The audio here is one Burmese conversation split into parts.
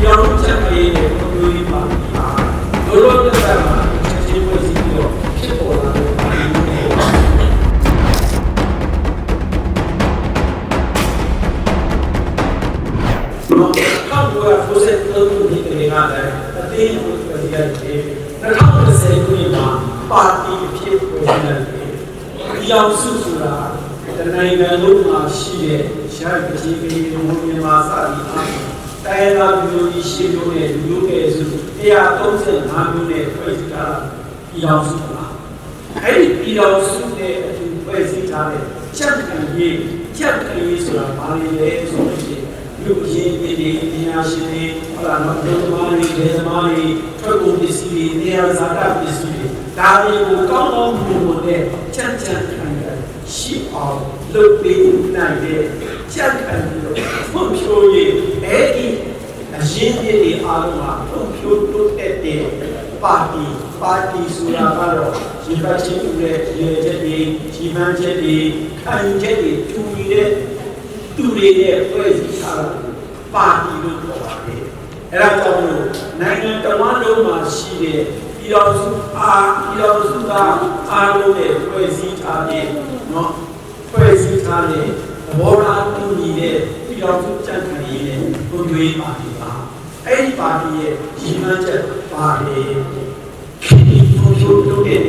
ပြောင်းချက်ပေးတဲ့ဘုရားကြီးပါပါလောလောဆယ်မှာချက်ချင်းဖွဲ့စည်းပြီးတော့ဖြစ်ပေါ်လာတဲ့ပါဠိမျိုးနော်ကောက်ပေါ်ဖိုးဆက်သုံးခုဒီကနေ့ကလည်းအသေးကိုပြည်ရတယ်2010ခုနှစ်မှာပါတီဖြစ်ပေါ်လာတယ်ဒီအောင်စုဆိုတာတနိုင်ငံလုံးမှာရှိတဲ့ရှားပြည်ပြည်မြန်မာစာရီအား တိုင်းသားမျိုးကြီးရှိလို့နဲ့လူမျိုးရဲ့စု135မျိုးနဲ့ဖွဲ့စည်းထားတာဒီအောင်စုပါအဲ့ဒီဒီအောင်စုနဲ့အတူဖွဲ့စည်းထားတဲ့ချက်ခံရေးချက်ခံရေးဆိုတာဘာလဲဆိုလို့ရှိရင်လူကြီးပြည်ပြည်ပညာရှင်တွေဟလာတော့ဒီသမားတွေဒေသမားတွေထွက်ကုန်ပစ္စည်းတွေနေရာဇာတပစ္စည်းတွေဒါတွေကိုကောင်းကောင်းမြင်လို့တဲ့ချက်ချက်ခံရရှိအောင်လုပ်ပေးနိုင်တဲ့ချက်ခံပြီးတော့ဖွံ့ဖြိုးရေးအဲ့ဒီအရင်ပြည်တွေအား လုံးမှာဖွံ့ဖြိုးတိုးတက်တဲ့ပါတီပါတီဆိုတာကတော့ဒီဘက်ချင်းတွေရဲ့ချက်တွေကြီးမှန်းချက်တွေခံချက်တွေတူနေတဲ့သူတွေရဲ့ဖွဲ့စည်းထားတာပါတီလို့ပြောပါတယ်။အဲဒါကြောင့်မို့နိုင်ငံတော်ဝန်လုံးမှာရှိတဲ့ပြည်တော်စုအားပြည်တော်စုကအားလုံးနဲ့ဖွဲ့စည်းထားတဲ့နော်ဖွဲ့စည်းထားတဲ့သဘောထားတူညီတဲ့ပြည်တော်စုကြံ့ခိုင်ရေးနဲ့ဘုံတွေးပါတီပါ။ အဲဒီပါတီရဲ့ရည်မှန်းချက်ပါတယ်။ဒီဘုံတို့တို့တဲ့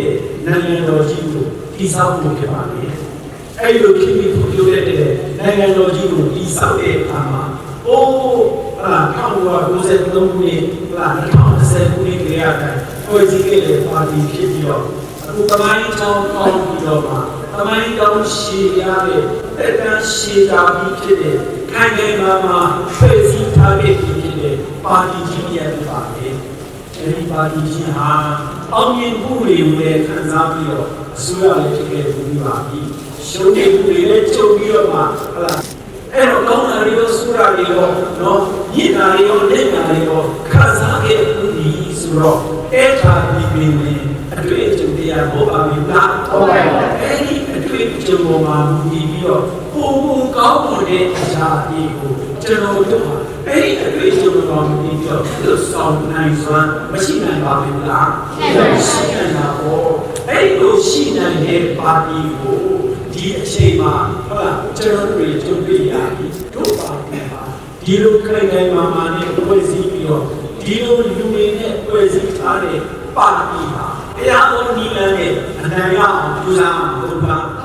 နိုင်ငံတော်ကြီးကိုတည်ဆောက်ဖို့ဖြစ်ပါလေ။အဲ့လိုဖြစ်ပြီးပြောရတဲ့နိုင်ငံတော်ကြီးကိုတည်ဆောက်တဲ့အခါမှာအိုးဟာ1993ခုနှစ်ဟာ2010ခုနှစ်ကလေးရတယ်ကိုကြီးကလေးပါတီဖြစ်ပြီးတော့အခုတမိုင်းချောင်းကောင်းပြီးတော့မှတမိုင်းကောင်းရှည်ရတဲ့တက်တန်းရှည်တာပြီးဖြစ်တဲ့ခိုင်ခိုင်မာမာဖွဲ့စည်းထားတဲ့ဖြစ်တဲ့ ပါတီကြီးရပါလေအဲဒီပါတီကြီးဟာအောင်မြင်မှုတွေကိုလည်းခံစားပြီးတော့အစိုးရလည်းဖြစ်ခဲ့ပြီးပါပြီရှုံးနေမှုတွေလည်းချုပ်ပြီးတော့မှဟလာအဲ့တော့ကောင်းတာတွေရောဆိုးတာတွေရောနော်ညစ်တာတွေရောလက်တာတွေရောခံစားခဲ့မှုဒီဆိုတော့အဲ့ဒါဒီပင်နဲ့အတွေ့အကြုံတရားဟောပါပြီလားဟုတ်ပါပါအဲ့ဒီအတွေ့အကြုံပေါ်မှာမူတည်ပြီးတော့ပုံပုံကောင်းမွန်တဲ့အရာတွေကို ကျွန်တော်တို့မှာအဲ့ဒီအတွေ့အကြုံပေါ်မှာမူတည်ပြီးတော့လွတ်ဆောင်နိုင်စွမ်းမရှိနိုင်ပါဘူးလားရှိနိုင်တာပေါ့အဲ့ဒီလိုရှိနိုင်တဲ့ပါတီကိုဒီအချိန်မှာဟုတ်လားကျွန်တော်တို့ကြုံတွေ့ရပြီတို့ပါပြီပါဒီလိုခိုင်ခိုင်မာမာနဲ့ဖွဲ့စည်းပြီးတော့ဒီလိုလူတွေနဲ့ဖွဲ့စည်းထားတဲ့ပါတီဟာတရားတော်ဒီလမ်းနဲ့အနိုင်ရအောင်ကြိုးစားမှာဘုရား